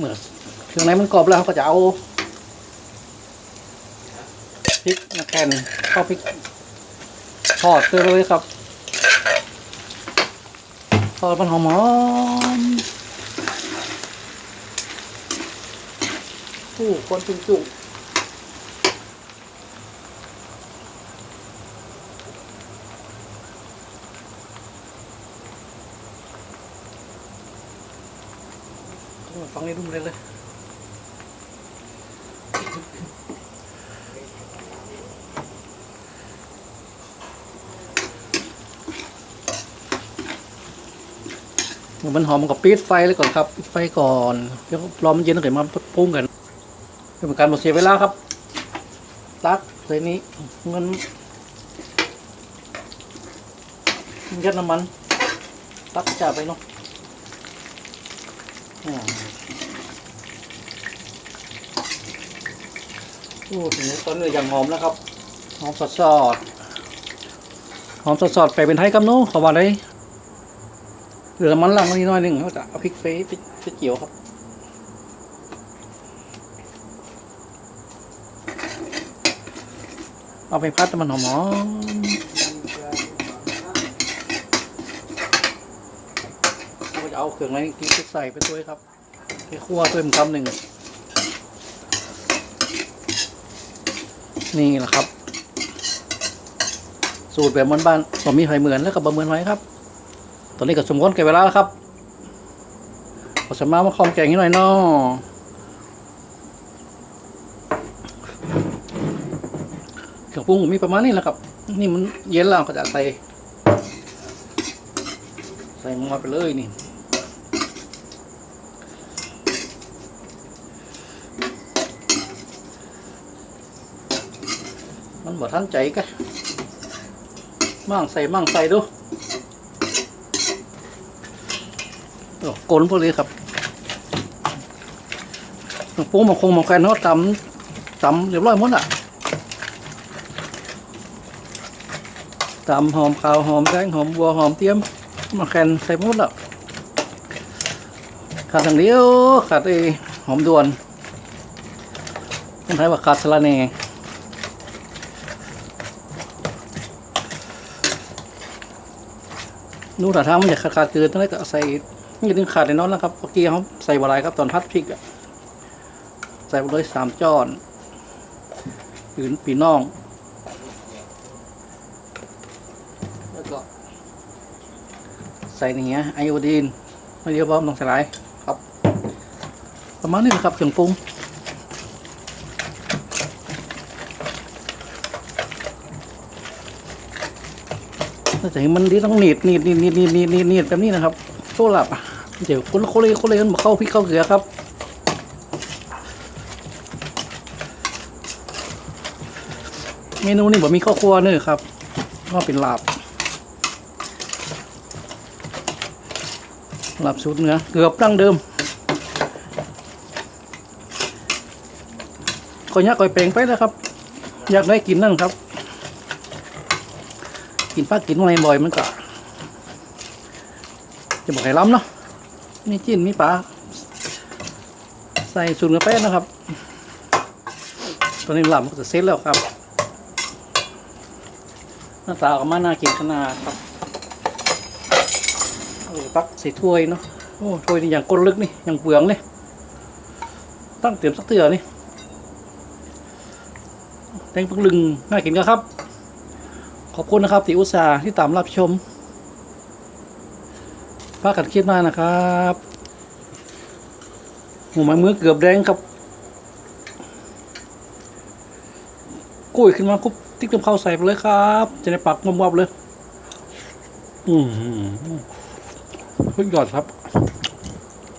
เมื่อเครื่องในมันกรอบแล้วเขาก็จะเอาพริกมาแกนเข้าพริกทอดเลยครับทอดมันหอมๆผู้คนจุจุ ฟังนี่รุ่มเลยเลยมันหอมมันก็ปิดไฟเลยก่อนครับปิดไฟก่อนเดี๋ยวรอมันเย็นแล้วเดี๋ยวมาปรุงกันเป็นการหมดเสียเวลาครับตักใส่นี้เงินยัดน้ำมันตักจ่าไปเนาะ โอ้ถึงตอนนี้ย่างหอมแล้วครับ หอมสดสดหอมสดสดไปเป็นไทยกับโน้ขอว่าได้เหลือมันหลังนิดหน่อยหนึ่งเขาจะเอาพริกไปไปไปเจียวครับเอาไปพัดให้มันหอมๆเราก็ จะเอาเครื่องในที่ใส่ไปด้วยครับไปคั่วด้วยมันคำหนึ่งนี่แหละครับ สูตรแบบบ้านๆผมมีไข่เหมือนแล้วกับบะเหมือนไว้ครับ ตอนนี้ก็สมควรแก่เวลาแล้วครับขอสมามาคอมแกงให้หน่อยเนาะเครื่องปรุงมีประมาณนี้แหละครับ นี่มันเย็นแล้วก็จะใส่ ใส่มาไปเลยนี่ มันบ่ทันใจกะมั่งใส่มั่งใส่ดูโอ้กลนพวกนี้ครับปูมาคงมาแคนเขาตำตำเรียบร้อยหมดอะตำหอมขาวหอมแดงหอมบัวหอมเทียมมาแคนใส่หมดอะขาดอย่างเดียวขาดไอหอมด่วนต้องใช้ว่าขาดสะระแหน่ นู่นแต่ถ้ามันอยากขาดเกินต้องได้ก็ใส่นี่ถึงขาดในน้อนแล้วครับเมื่อกี้เขาใส่บะไรครับตอนพัดพริกอะใส่ไปเลยสามจอนหรือปีน่อง แล้วก็ใส่เนี้ยไอโอดีนไม่เดียวบอมต้องใส่หลายครับ ประมาณนี้นะครับเครื่องปรุง ถ้าจะให้มันดีต้องหนีดหนีดหนีดหนีดหนีดหนีดหนีดหนีดแบบนี้นะครับโซ่หลับเดี๋ยวคนโคเลยโคเลยมันบอกเข้าพริกเข้าเกลือครับเมนูนี้บอกมีข้าวคั่วเนื้อครับก็เป็นลาบลาบสูตรเนื้อเกือบดั้งเดิมก็ยักก่อยเปลงไปแล้วครับ อยากได้กินนั่นครับ กินปลากินอะไรบ่อยมันก็จะบอกให้ล้ำเนาะมีจิ้นมีปลาใส่สูตรกาแฟนะครับ ตอนนี้ลำก็จะเซ็ตแล้วครับ หน้าตาออกมาน่ากินขนาดครับเออตักใส่ถ้วยเนาะโอ้ถ้วยนี่อย่างก้นลึกนี่อย่างเปลืองนี่ตั้งเตรียมสักเตือนี่แตงปักลึงน่ากินก็ครับ ขอบคุณนะครับที่อุตสาที่ตามรับชมป้าขัดคลิปหน้านะครับหัวไม้มือเกือบแดงครับกุ้ยขึ้นมาคุบติ๊กน้ำข้าวใส่ไปเลยครับ จะได้ปักงมวับเลย อืมเฮ้ยยอดครับ